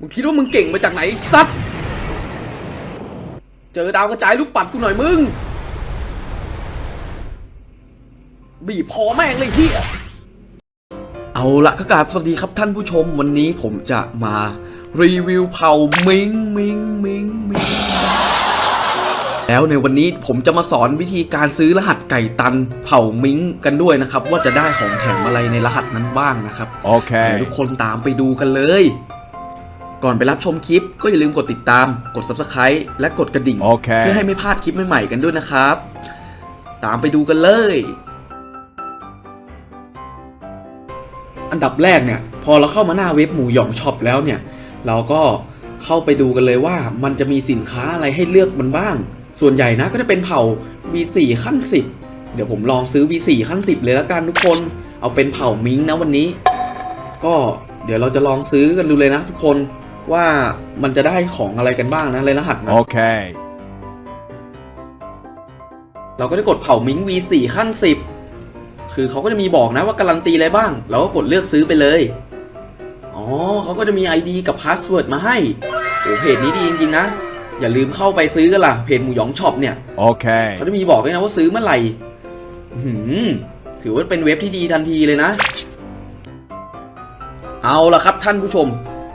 มึงคิดว่ามึงเก่งมาจากไหนซัดเจอดาวกระจายลูกปัดกูหน่อยมึง บีบคอแม่งเลยเฮียเอาละก็กราบสวัสดีครับท่านผู้ชมวันนี้ผมจะมารีวิวเผามิงมิงมิงมิงแล้วในวันนี้ผมจะมาสอนวิธีการซื้อรหัสไก่ตันเผามิงกันด้วยนะครับ ว่าจะได้ของแถมอะไรในรหัสนั้นบ้างนะครับเดี๋ยว Okay. ทุกคนตามไปดูกันเลย ก่อนไปรับชมคลิปก็อย่าลืมกดติดตาม กด subscribe และกดกระดิ่งโอเคเพื่อให้ไม่พลาดคลิปใหม่ๆกันด้วยนะครับ ตามไปดูกันเลย อันดับแรกเนี่ย พอเราเข้ามาหน้าเว็บหมูหยองช็อปแล้วเนี่ย เราก็เข้าไปดูกันเลยว่ามันจะมีสินค้าอะไรให้เลือกมันบ้าง ส่วนใหญ่นะก็จะเป็นเผ่า V4 ขั้น 10 เดี๋ยวผมลองซื้อ V4 ขั้น 10 เลยแล้วกันทุกคน เอาเป็นเผ่ามิงนะวันนี้ ก็เดี๋ยวเราจะลองซื้อกันดูเลยนะทุกคน ว่ามันจะได้ของอะไรกันบ้างนะเลยรหัสนะ Okay. เราก็จะกดเผามิง V4 ขั้น 10 คือเขาก็จะมีบอกนะว่าการันตีอะไรบ้าง เราก็กดเลือกซื้อไปเลย อ๋อเขาก็จะมี ID กับพาสเวิร์ดมาให้ โอ้เพจนี้ดีจริงๆนะ อย่าลืมเข้าไปซื้อกันล่ะ เพจหมูหยองช็อปเนี่ย Okay. เขาจะมีบอกด้วยนะว่าซื้อเมื่อไหร่อื้อหือถือว่าเป็นเว็บที่ดีทันทีเลยนะ เอาละครับท่านผู้ชม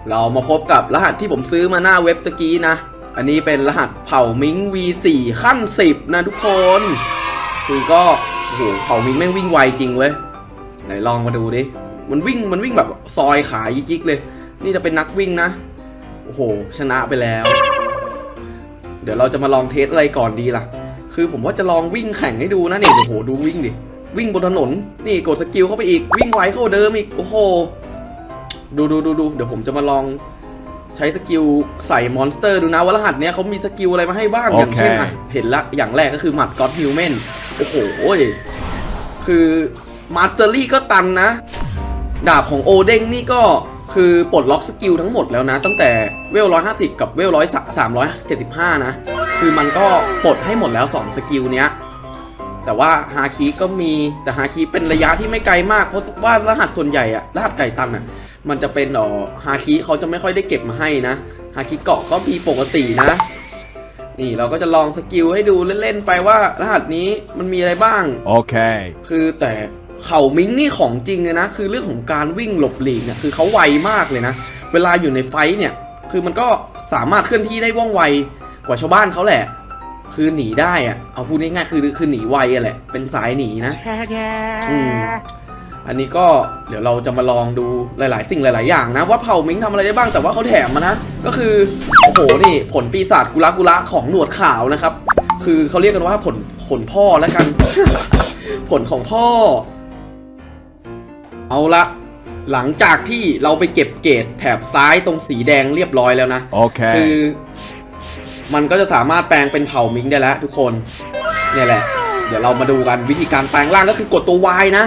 เรามาพบกับรหัสที่ผมซื้อมาหน้าเว็บตะกี้นะ อันนี้เป็นรหัสเผ่ามิง V4 ขั้น 10 นะทุกคน คือก็โอ้โหเผ่ามิงแม่งวิ่งไวจริงเว้ย ไหนลองมาดูดิ มันวิ่งมันวิ่งแบบซอยขายิกๆเลย นี่จะเป็นนักวิ่งนะ โอ้โห ชนะไปแล้ว เดี๋ยวเราจะมาลองเทสอะไรก่อนดีล่ะ คือผมว่าจะลองวิ่งแข่งให้ดูนะนี่โอ้โหดูวิ่งดิ วิ่งบนถนน นี่กดสกิลเข้าไปอีก วิ่งไวเข้าเดิมอีก โอ้โห ดูดูดูดูเดี๋ยวผมจะมาลองใช้สกิลใส่มอนสเตอร์ดูนะว่ารหัสเนี้ยเขามีสกิลอะไรมาให้บ้าง อย่างเช่นอะเห็นละอย่างแรกก็คือหมัดก็อดฮิวแมนโอ้โหคือมาสเตอรี่ก็ตันนะ ดาบของโอเด้งนี่ก็คือปลดล็อกสกิลทั้งหมดแล้วนะ ตั้งแต่เวล150กับเวล100 375นะ คือมันก็ปลดให้หมดแล้ว2สกิลเนี้ยแต่ว่าฮาคิก็มีแต่ฮาคิเป็นระยะที่ไม่ไกลมาก เพราะว่ารหัสส่วนใหญ่อะรหัสไก่ตันอะ มันจะเป็นเออฮาคิเขาจะไม่ค่อยได้เก็บมาให้นะฮาคิเกาะก็มีปกตินะ นี่เราก็จะลองสกิลให้ดูเล่นๆไปว่ารหัสนี้มันมีอะไรบ้าง Okay. คือแต่เข่ามิงนี่ของจริงเลยนะ คือเรื่องของการวิ่งหลบหลีกเนี่ยคือเขาไวมากเลยนะ เวลาอยู่ในไฟท์เนี่ย คือมันก็สามารถเคลื่อนที่ได้ว่องไวกว่าชาวบ้านเขาแหละ คือหนีได้อะเอาพูดง่ายๆคือคือหนีไวอะแหละ เป็นสายหนีนะ อืม อันนี้ก็เดี๋ยวเราจะมาลองดูหลาย ๆ สิ่งหลาย ๆ อย่างนะ ว่าเผ่ามิงทำอะไรได้บ้างแต่ว่าเขาแถมมานะ ก็คือ โอ้โหนี่ผลปีศาจกุละกุละของหนวดขาวนะครับ คือเขาเรียกกันว่าผลผลพ่อแล้วกัน ผลของพ่อ เอาละหลังจากที่เราไปเก็บเกรดแถบซ้ายตรงสีแดงเรียบร้อยแล้วนะ Okay. คือ มันก็จะสามารถแปลงเป็นเผ่ามิงได้แล้ว ทุกคนเนี่ยแหละ เดี๋ยวเรามาดูกันวิธีการแปลงร่างก็คือกดตัว Y นะ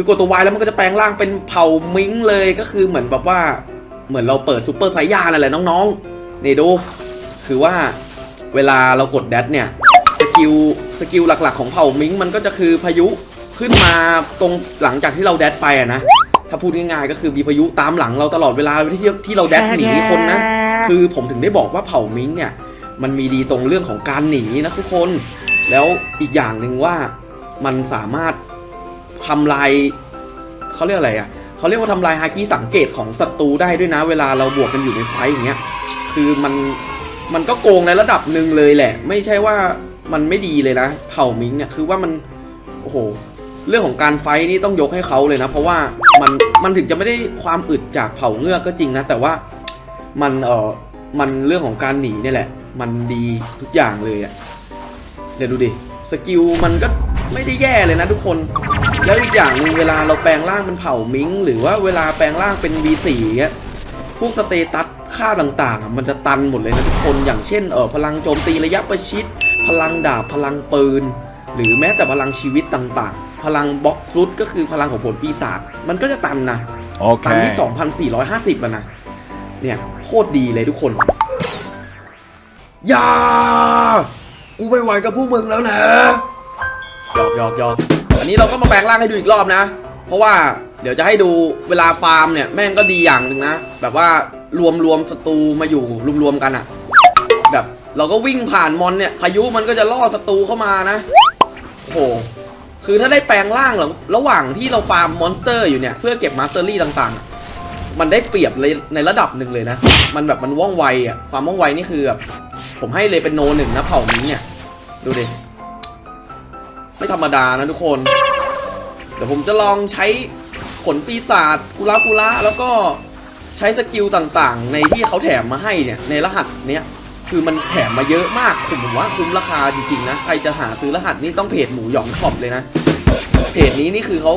คือกดตัว Y แล้วมันก็จะแปลงร่างเป็นเผ่ามิงเลยก็คือเหมือนแบบว่าเหมือนเราเปิดซูเปอร์ไซย่านั่นแหละน้องๆนี่ดู คือว่าเวลาเรากดแดดเนี่ยสกิลสกิลหลักๆ ของเผ่ามิงมันก็จะคือพายุขึ้นมาตรงหลังจากที่เราแดดไปอะนะถ้าพูดง่ายๆก็คือมีพายุตามหลังเราตลอดเวลาที่ที่เราแดดหนีคนนะ คือผมถึงได้บอกว่าเผ่ามิงเนี่ยมันมีดีตรงเรื่องของการหนีนะทุกคน แล้วอีกอย่างหนึ่งว่ามันสามารถ ทำลายเขาเรียกอะไรอะเขาเรียกว่าทำลายฮาคิสังเกตของศัตรูได้ด้วยนะ เวลาเราบวกกันอยู่ในไฟอย่างเงี้ยคือมันมันก็โกงในระดับหนึ่งเลยแหละ ไม่ใช่ว่ามันไม่ดีเลยนะเผ่ามิงเนี่ยคือว่ามันโอ้โหเรื่องของการไฟนี่ต้องยกให้เขาเลยนะ เพราะว่ามันมันถึงจะไม่ได้ความอึดจากเผ่าเงือกก็จริงนะ แต่ว่ามันเออมันเรื่องของการหนีเนี่ยแหละ มันดีทุกอย่างเลยอะ่ะเดี๋ยวดูดิสกิลมันก็ไม่ได้แย่เลยนะทุกคน แล้วอีกอย่างหนึ่งเวลาเราแปลงร่างเป็นเผ่ามิงหรือว่าเวลาแปลงร่างเป็น V4 เงี้ยพวกสเตตัสค่าต่างๆอะมันจะตันหมดเลยนะทุกคนอย่างเช่นเออพลังโจมตีระยะประชิด พลังดาบพลังปืน หรือแม้แต่พลังชีวิตต่างๆ พลังบล็อกฟลุตก็คือพลังของผลปีศาจมันก็จะตันนะตัน Okay. ที่ 2,450แล้วนะเนี่ยโคตรดีเลยทุกคนอย่ากูไม่ไหวกับพวกมึงแล้วนะหยอกหยอกหยอก อันนี้เราก็มาแปลงร่างให้ดูอีกรอบนะ เพราะว่าเดี๋ยวจะให้ดูเวลาฟาร์มเนี่ยแม่งก็ดีอย่างหนึ่งนะ แบบว่ารวมรวมศัตรูมาอยู่รวมๆกันอะแบบเราก็วิ่งผ่านมอนเนี่ยพายุมันก็จะล่อศัตรูเข้ามานะโอ้โหคือถ้าได้แปลงร่างระหว่างที่เราฟาร์มมอนสเตอร์อยู่เนี่ยเพื่อเก็บมาสเตอรี่ต่างๆ มันได้เปรียบเลยในระดับหนึ่งเลยนะ มันแบบมันว่องไวอะความว่องไวนี่คือแบบผมให้เลยเป็นโนหนึ่งนะเผ่านี้เนี่ยดูดิ ไม่ธรรมดานะทุกคน เดี๋ยวผมจะลองใช้ผลปีศาจกุลากุละแล้วก็ใช้สกิลต่างๆ ในที่เขาแถมมาให้เนี่ย ในรหัสเนี้ยคือมันแถมมาเยอะมากผมว่าคุ้มราคาจริงๆนะ ใครจะหาซื้อรหัสนี่ต้องเพจหมูหยองช็อปเลยนะ เพจนี้นี่คือเขา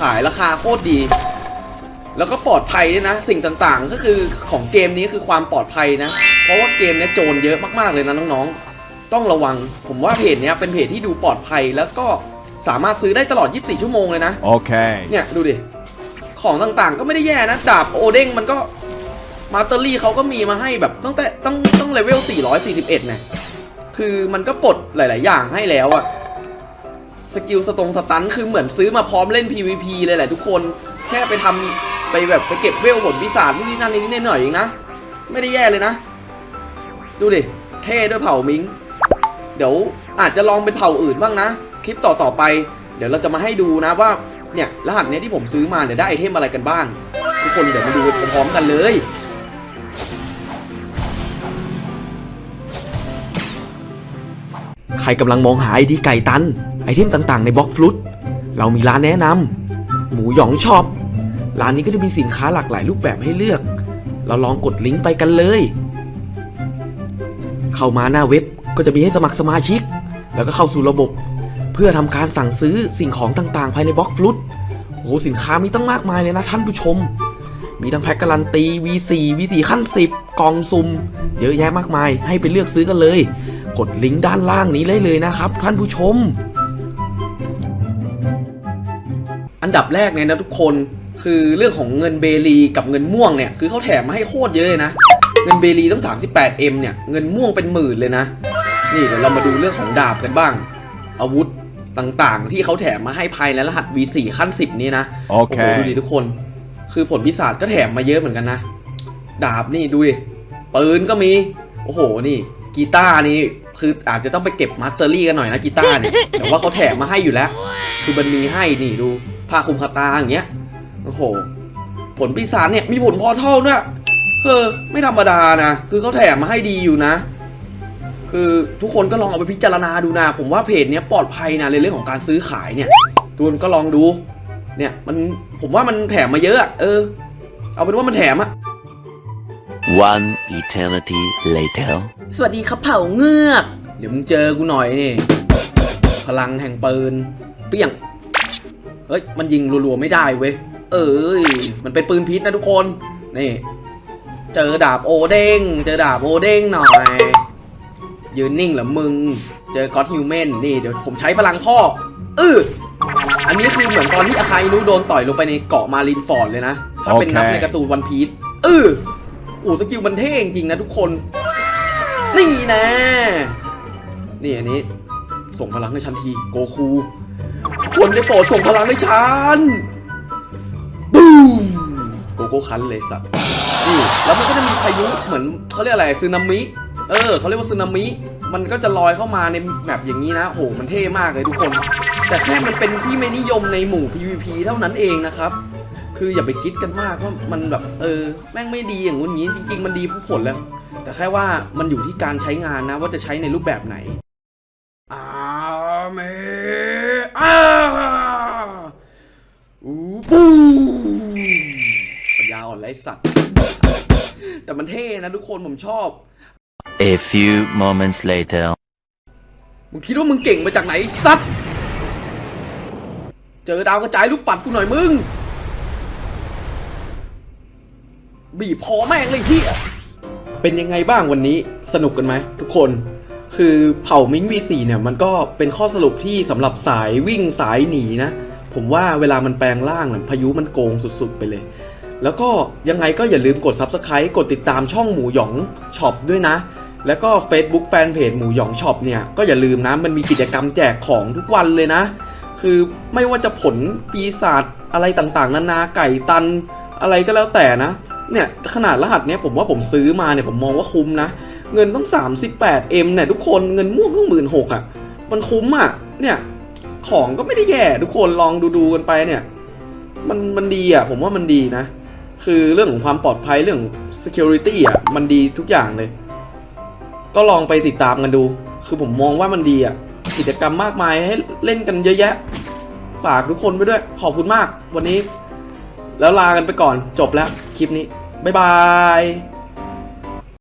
ขายราคาโคตรดี แล้วก็ปลอดภัยด้วยนะ สิ่งต่างๆ ก็คือของเกมนี้คือความปลอดภัยนะ เพราะว่าเกมเนี้ยโจรเยอะมากๆเลยนะน้องๆ ต้องระวัง ผมว่าเพจเนี้ยเป็นเพจที่ดูปลอดภัยแล้วก็สามารถซื้อได้ตลอด 24 ชั่วโมงเลยนะ Okay. เนี่ยดูดิ ของต่างๆ ก็ไม่ได้แย่นะ ดาบโอเด้งมันก็มาสเตอรี่เขาก็มีมาให้แบบตั้งแต่ต้องต้องเลเวล 441เนี่ยคือมันก็ปลดหลาย ๆ อย่างให้แล้วอะสกิลสตรงสตันคือเหมือนซื้อมาพร้อมเล่น PVP เลยแหละทุกคน แค่ไปทำไปแบบไปเก็บเวลผลปีศาจนู่นนี่นั่นนิดหน่อยๆเองนะ ไม่ได้แย่เลยนะ ดูดิ เท่ด้วยเผ่ามิง เดี๋ยวอาจจะลองเป็นเผ่าอื่นบ้างนะ คลิปต่อๆไป เดี๋ยวเราจะมาให้ดูนะว่าเนี่ยรหัสเนี้ยที่ผมซื้อมาเนี่ยได้ไอเทมอะไรกันบ้าง ทุกคนเดี๋ยวมาดูพร้อมๆกันเลยใครกำลังมองหาไอดีไก่ตัน ไอเทมต่างๆในบล็อกฟลุตเรามีร้านแนะนำหมูหยองช็อปร้านนี้ก็จะมีสินค้าหลากหลายรูปแบบให้เลือก เราลองกดลิงก์ไปกันเลย เข้ามาหน้าเว็บ ก็จะมีให้สมัครสมาชิก แล้วก็เข้าสู่ระบบ เพื่อทำการสั่งซื้อสิ่งของต่างๆ ภายในบล็อกฟลุตโอ้โหสินค้ามีตั้งมากมายเลยนะท่านผู้ชม มีทั้งแพ็คการันตี V4 V4 ขั้น 10 กล่องซุ่มเยอะแยะมากมายให้ไปเลือกซื้อกันเลย กดลิงก์ด้านล่างนี้ได้เลยนะครับ ท่านผู้ชม อันดับแรกเนี่ยนะทุกคนคือเรื่องของเงินเบลีกับเงินม่วงเนี่ยคือเขาแถมมาให้โคตรเยอะเลยนะ เงินเบลีตั้ง 38M เนี่ย เงินม่วงเป็นหมื่นเลยนะ นี่เดี๋ยวเรามาดูเรื่องของดาบกันบ้าง อาวุธต่างๆ ที่เขาแถมมาให้ภายในรหัส V4 ขั้น 10 นี้นะ โอ้โห Okay. ดูดิทุกคน คือผลพิศาจก็แถมมาเยอะเหมือนกันนะ ดาบนี่ดูดิ ปืนก็มี โอ้โห นี่กีตาร์นี่คืออาจจะต้องไปเก็บมาสเตอรี่กันหน่อยนะกีตาร์เนี่ย แต่ว่าเขาแถมมาให้อยู่แล้ว คือมันมีให้นี่ดูผ้าคลุมคาตาอย่างเงี้ย โอ้โห ผลปีศาจเนี่ยมีผลพอเท่าด้วยเฮ้อไม่ธรรมดานะ คือเขาแถมมาให้ดีอยู่นะ คือทุกคนก็ลองเอาไปพิจารณาดูนะ ผมว่าเพจเนี้ยปลอดภัยนะในเรื่องของการซื้อขายเนี่ยทุกคนก็ลองดู เนี่ยมันผมว่ามันแถมมาเยอะอะเออ เอาเป็นว่ามันแถมอะ One eternity later. สวัสดีครับเผ่าเงือก เดี๋ยวมึงเจอกูหน่อยนี่ พลังแห่งปืนเปี้ยง เฮ้ย มันยิงรัวๆไม่ได้เว้ย เอ้ย มันเป็นปืนพิษนะทุกคน นี่ เจอดาบโอเด้ง เจอดาบโอเด้งหน่อย ยืนนิ่งเหรอมึง เจอก็อดฮิวแมนนี่เดี๋ยวผมใช้พลังพ่อเอออันนี้คือเหมือนตอนที่อาคาอินุโดนต่อยลงไปในเกาะมารินฟอร์ดเลยนะ ถ้าเป็นนับในการ์ตูนวันพีชเอออ้สกิลมันเท่จริงนะทุกคน นี่นะ นี่อันนี้ ส่งพลังให้ฉันทีโกคู ทุกคนได้โปรดส่งพลังให้ฉันบูมโกโก้คันเลยสัตว์นี่แล้วมันก็จะมีพายุเหมือนเขาเรียกอะไรซึนามิ เออเขาเรียกว่าซึนามิ มันก็จะลอยเข้ามาในแบบอย่างนี้นะโหมันเท่มากเลยทุกคน แต่แค่มันเป็นที่ไม่นิยมในหมู่ PVP เท่านั้นเองนะครับ คืออย่าไปคิดกันมากว่ามันแบบเออแม่งไม่ดีอย่างงู้นงี้จริง ๆ มันดีทุกผลแล้วแต่แค่ว่ามันอยู่ที่การใช้งานนะ ว่าจะใช้ในรูปแบบไหนอาเมอาอูปูปัญญาอ่อนไรสัตว์ แต่มันเท่นะทุกคนผมชอบ A few moments later. มึงคิดว่ามึงเก่งมาจากไหนไอ้สัตว์เจอดาวกระจายลูกปัดกูหน่อยมึง บีบคอแม่งเลยพี่เป็นยังไงบ้างวันนี้สนุกกันไหมทุกคนคือเผ่ามิงวีสี่เนี่ยมันก็เป็นข้อสรุปที่สำหรับสายวิ่งสายหนีนะ ผมว่าเวลามันแปลงร่างน่ะพายุมันโกงสุดๆไปเลย แล้วก็ยังไงก็อย่าลืมกด Subscribe กดติดตามช่องหมูหยองช็อปด้วยนะ แล้วก็ Facebook Fanpage หมูหยองช็อปเนี่ยก็อย่าลืมนะมันมีกิจกรรมแจกของทุกวันเลยนะ คือไม่ว่าจะผลปีศาจอะไรต่างๆ นานาไก่ตันอะไรก็แล้วแต่นะ เนี่ยขนาดรหัสเนี้ยผมว่าผมซื้อมาเนี่ยผมมองว่าคุ้มนะ เงินต้อง 38M เนี่ยทุกคนเงินม่วงต้องหมื่นหกอะมันคุ้มอะเนี่ยของก็ไม่ได้แย่ทุกคนลองดูดูๆกันไปเนี่ย มันมันดีอะ ผมว่ามันดีนะ คือเรื่องของความปลอดภัยเรื่อง security อะมันดีทุกอย่างเลย ก็ลองไปติดตามกันดู คือผมมองว่ามันดีอะกิจกรรมมากมายให้เล่นกันเยอะแยะ ฝากทุกคนไปด้วย ขอบคุณมาก วันนี้ แล้วลากันไปก่อนจบแล้ว คลิปนี้ บ๊ายบาย